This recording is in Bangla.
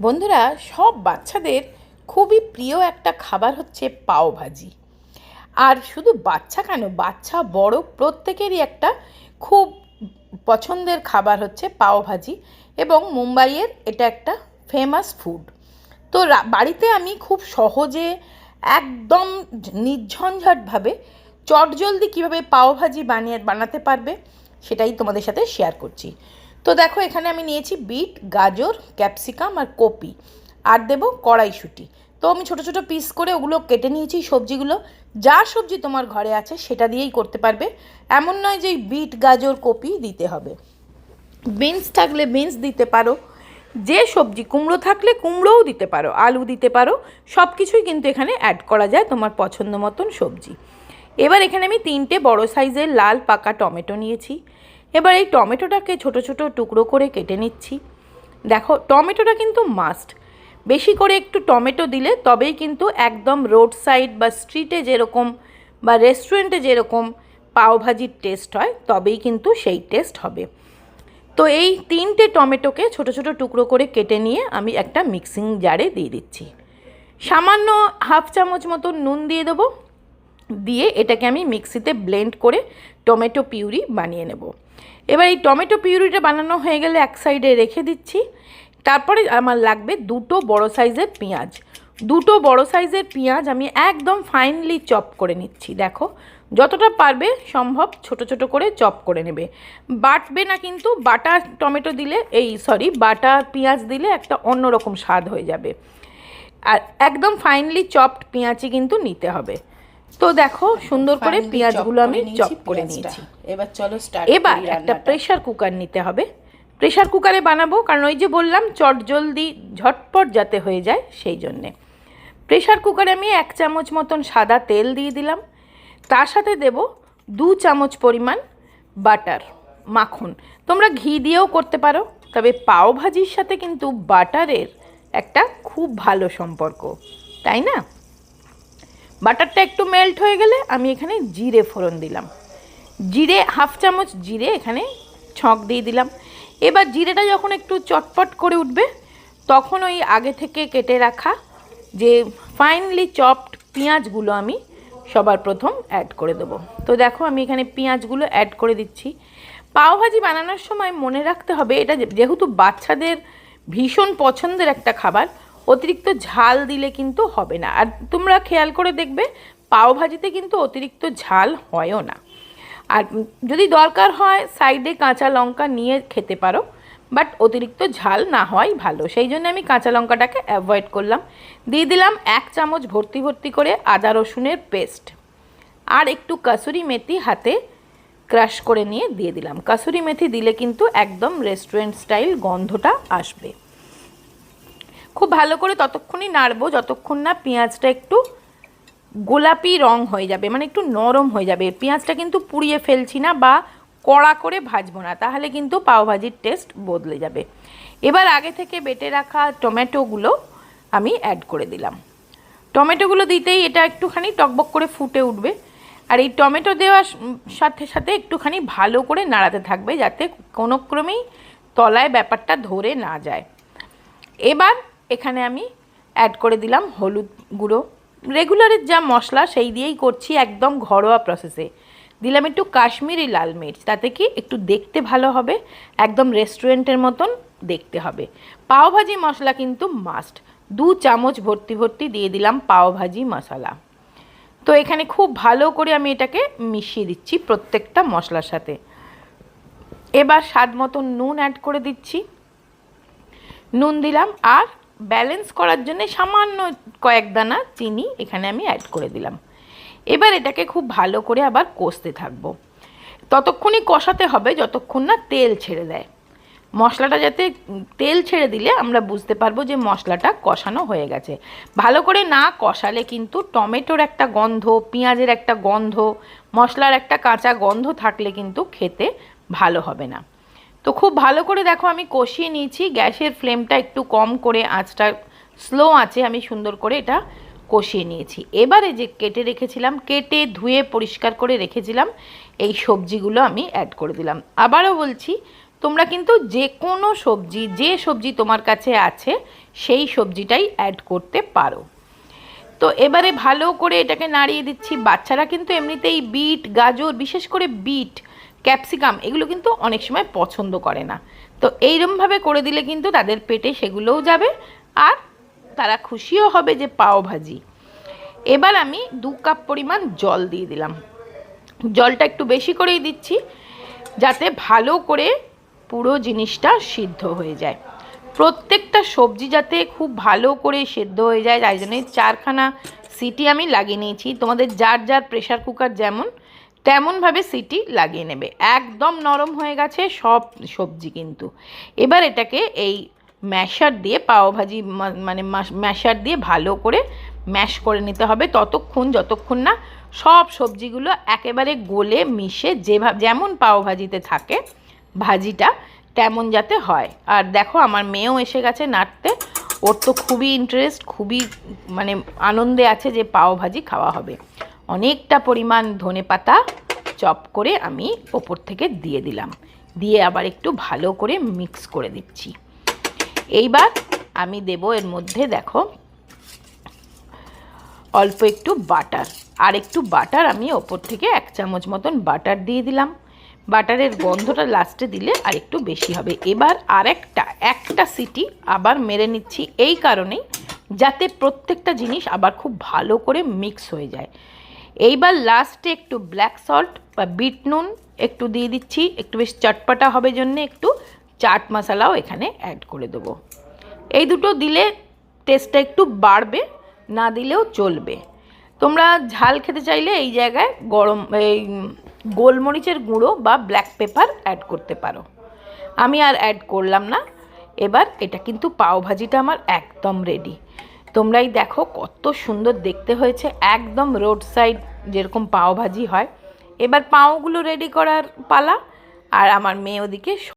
বন্ধুরা, সব বাচ্চাদের খুবই প্রিয় একটা খাবার হচ্ছে পাও ভাজি আর শুধু বাচ্চা কেন, বাচ্চা, বড় প্রত্যেকেরই একটা খুব পছন্দের খাবার হচ্ছে পাও ভাজি এবং মুম্বাইয়ের এটা একটা ফেমাস ফুড তো বাড়িতে আমি খুব সহজে একদম নির্ঝঞ্ঝাটভাবে চটজলদি কীভাবে পাও ভাজি বানিয়ে, বানাতে পারবে সেটাই তোমাদের সাথে শেয়ার করছি। তো দেখো, এখানে আমি নিয়েছি বিট, গাজর, ক্যাপসিকাম আর কপি। আর দেবো কড়াইশুঁটি। তো আমি ছোটো ছোটো পিস করে ওগুলো কেটে নিয়েছি সবজিগুলো। যা সবজি তোমার ঘরে আছে সেটা দিয়েই করতে পারবে। এমন নয় যে বিট, গাজর, কপি দিতে হবে। বিনস থাকলে বিনস দিতে পারো। যে সবজি, কুমড়ো থাকলে কুমড়োও দিতে পারো, আলু দিতে পারো। সব কিছুই কিন্তু এখানে অ্যাড করা যায় তোমার পছন্দ মতন সবজি। এবার এখানে আমি তিনটে বড় সাইজের লাল পাকা টমেটো নিয়েছি। এবার এই টমেটোটাকে ছোট ছোট টুকরো করে কেটে নিচ্ছি। দেখো, টমেটোটা কিন্তু মাস্ট বেশি করে একটু টমেটো দিলে তবেই কিন্তু একদম রোড সাইড বা স্ট্রিটে যেরকম বা রেস্টুরেন্টে যেরকম পাওভাজির টেস্ট হয়, তবেই কিন্তু সেই টেস্ট হবে। তো এই তিনটে টমেটোকে ছোট ছোট টুকরো করে কেটে নিয়ে আমি একটা মিক্সিং জারে দিয়ে দিচ্ছি। সামান্য হাফ চামচ মতো নুন দিয়ে দেবো। দিয়ে এটাকে আমি মিক্সিতে ব্লেন্ড করে টমেটো পিউরি বানিয়ে নেব। এবার এই টমেটো পিউরিটা বানানো হয়ে গেলে এক সাইডে রেখে দিচ্ছি। তারপরে আমার লাগবে দুটো বড় সাইজের পেঁয়াজ। দুটো বড় সাইজের পেঁয়াজ আমি একদম ফাইনলি চপ করে নিচ্ছি, দেখো। যতটা পারবে সম্ভব ছোট ছোট করে চপ করে নেবে। বাটবে না কিন্তু, বাটা টমেটো দিলে, এই সরি বাটা পেঁয়াজ দিলে একটা অন্যরকম স্বাদ হয়ে যাবে। আর একদম ফাইনলি চপড পেঁয়াজই কিন্তু নিতে হবে। তো দেখো সুন্দর করে পেঁয়াজগুলো আমি চপ করে নিয়েছি। এবার চলো স্টার্ট এবার একটা প্রেশার কুকার নিতে হবে। প্রেশার কুকারে বানাবো কারণ ওই যে বললাম চট জলদি ঝটপট যাতে হয়ে যায় সেই জন্যে। প্রেশার কুকারে আমি এক চামচ মতন সাদা তেল দিয়ে দিলাম। তার সাথে দেব দু চামচ পরিমাণ বাটার মাখন। তোমরা ঘি দিয়েও করতে পারো তবে পাও ভাজির সাথে কিন্তু বাটারের একটা খুব ভালো সম্পর্ক তাই না? বাটারটা একটু মেল্ট হয়ে গেলে আমি এখানে জিরে ফোড়ন দিলাম। জিরে হাফ চামচ জিরে এখানে ছক দিয়ে দিলাম। এবার জিরেটা যখন একটু চটপট করে উঠবে, তখন ওই আগে থেকে কেটে রাখা যে ফাইনলি চপড পেঁয়াজগুলো আমি সবার প্রথম অ্যাড করে দেবো। তো দেখো আমি এখানে পেঁয়াজগুলো অ্যাড করে দিচ্ছি। পাওভাজি বানানোর সময় মনে রাখতে হবে, এটা যেহেতু বাচ্চাদের ভীষণ পছন্দের একটা খাবার অতিরিক্ত ঝাল দিলে কিন্তু হবে না। আর তোমরা খেয়াল করে দেখবে পাওভাজিতে কিন্তু অতিরিক্ত ঝাল হয়ও না। আর যদি দরকার হয়, সাইডে কাঁচা লঙ্কা নিয়ে খেতে পারো, বাট অতিরিক্ত ঝাল না হয় ভালো। সেই জন্য আমি কাঁচা লঙ্কাটাকে অ্যাভয়েড করলাম। দিয়ে দিলাম এক চামচ ভর্তি ভর্তি করে আদা রসুনের পেস্ট। আর একটু কাসুরি মেথি হাতে ক্রাশ করে নিয়ে দিয়ে দিলাম। কাসুরি মেথি দিলে কিন্তু একদম রেস্টুরেন্ট স্টাইল গন্ধটা আসবে। খুব ভালো করে ততক্ষণই নাড়বো, যতক্ষণ না পেঁয়াজটা একটু গোলাপি রং হয়ে যাবে মানে একটু নরম হয়ে যাবে। পেঁয়াজটা কিন্তু পুড়িয়ে ফেলছি না বা কড়া করে ভাজবো না, তাহলে কিন্তু পাওভাজির টেস্ট বদলে যাবে। এবার আগে থেকে বেটে রাখা টমেটোগুলো আমি অ্যাড করে দিলাম। টমেটোগুলো দিতেই এটা একটুখানি টকবক করে ফুটে উঠবে। আর এই টমেটো দেওয়ার সাথে সাথে একটুখানি ভালো করে নাড়াতে থাকবে, যাতে কোনো ক্রমেই তলায় ব্যাপারটা ধরে না যায়। এবার এখানে আমি অ্যাড করে দিলাম হলুদ গুঁড়ো। রেগুলারের যা মশলা, সেই দিয়েই করছি একদম ঘরোয়া প্রসেসে দিলাম একটু কাশ্মীরি লাল মির্চ, তাতে কি একটু দেখতে ভালো হবে, একদম রেস্টুরেন্টের মতন দেখতে হবে। পাওভাজি মশলা কিন্তু মাস্ট দু চামচ ভর্তি ভর্তি দিয়ে দিলাম পাওভাজি মশলা। তো এখানে খুব ভালো করে আমি এটাকে মিশিয়ে দিচ্ছি প্রত্যেকটা মশলার সাথে। এবার স্বাদ মতো নুন অ্যাড করে দিচ্ছি। নুন দিলাম আর ব্যালেন্স করার জন্য সামান্য কয়েক দানা চিনি এখানে আমি অ্যাড করে দিলাম। এবার এটাকে খুব ভালো করে আবার কষতে থাকব। ততক্ষণই কষাতে হবে, যতক্ষণ না তেল ছেড়ে দেয়। মশলাটা যাতে তেল ছেড়ে দিলে আমরা বুঝতে পারব যে মশলাটা কষানো হয়ে গেছে। ভালো করে না কষালে কিন্তু টমেটোর একটা গন্ধ, পেঁয়াজের একটা গন্ধ, মশলার একটা কাঁচা গন্ধ থাকলে কিন্তু খেতে ভালো হবে না। তো খুব ভালো করে দেখো, আমি কষিয়ে নিয়েছি। গ্যাসের ফ্লেমটা একটু কম করে, আঁচটা স্লো আছে, আমি সুন্দর করে এটা কষিয়ে নিয়েছি। এবারে যে কেটে রেখেছিলাম, কেটে ধুয়ে পরিষ্কার করে রেখেছিলাম, এই সবজিগুলো আমি অ্যাড করে দিলাম। আবারও বলছি, তোমরা কিন্তু যে কোনো সবজি, যে সবজি তোমার কাছে আছে, সেই সবজিটাই অ্যাড করতে পারো। তো এবারে ভালো করে এটাকে নাড়িয়ে দিচ্ছি। বাচ্চারা কিন্তু এমনিতেই বিট, গাজর, বিশেষ করে বিট ক্যাপসিকাম এগুলো কিন্তু অনেক সময় পছন্দ করে না। তো এইরমভাবে করে দিলে কিন্তু তাদের পেটে সেগুলোও যাবে আর তারা খুশিও হবে যে পাও ভাজি। এবার আমি দু কাপ পরিমাণ জল দিয়ে দিলাম। জলটা একটু বেশি করেই দিচ্ছি যাতে ভালো করে পুরো জিনিসটা সিদ্ধ হয়ে যায়। প্রত্যেকটা সবজি যাতে খুব ভালো করে সেদ্ধ হয়ে যায়, তাই জন্য চারখানা সিটি আমি লাগিয়ে নিয়েছি। তোমাদের যার যার প্রেশার কুকার যেমন তেমনভাবে সিটি লাগিয়ে নেবে। একদম নরম হয়ে গেছে সব সবজি কিন্তু। এবার এটাকে এই ম্যাশার দিয়ে পাওভাজি মানে ম্যাশার দিয়ে ভালো করে ম্যাশ করে নিতে হবে। ততক্ষণ, যতক্ষণ না সব সবজিগুলো একেবারে গলে মিশে যেভাবে যেমন পাওভাজিতে থাকে, ভাজিটা তেমন যাতে হয়। আর দেখো আমার মেয়েও এসে গেছে নাড়তে। ওর তো খুবই ইন্টারেস্ট খুবই মানে আনন্দে আছে যে পাও ভাজি খাওয়া হবে। অনেকটা পরিমাণ ধনে পাতা চপ করে আমি ওপর থেকে দিয়ে দিলাম। দিয়ে আবার একটু ভালো করে মিক্স করে দিচ্ছি। এইবার আমি দেব এর মধ্যে দেখো, অল্প একটু বাটার। আর একটু বাটার আমি ওপর থেকে এক চামচ মতন বাটার দিয়ে দিলাম। বাটারের গন্ধটা লাস্টে দিলে আর একটু বেশি হবে। এবার আরেকটা একটা সিটি আবার মেরে নিচ্ছি। এই কারণেই যাতে প্রত্যেকটা জিনিস আবার খুব ভালো করে মিক্স হয়ে যায়। এইবার লাস্টে একটু ব্ল্যাক সল্ট বা বিট নুন একটু দিয়ে দিচ্ছি। একটু বেশ চটপটা হবে জন্যে একটু চাট মশালাও এখানে অ্যাড করে দেবো। এই দুটো দিলে টেস্টটা একটু বাড়বে, না দিলেও চলবে। তোমরা ঝাল খেতে চাইলে এই জায়গায় গরম, এই গোলমরিচের গুঁড়ো বা ব্ল্যাক পেপার অ্যাড করতে পারো। আমি আর অ্যাড করলাম না। এবার এটা কিন্তু পাও ভাজিটা আমার একদম রেডি তোমরাই দেখো কত সুন্দর দেখতে হয়েছে, একদম রোড সাইড যেরকম পাওভাজি হয়। এবার পাওগুলো রেডি করার পালা, আর আমার মেয়ে ওদিকে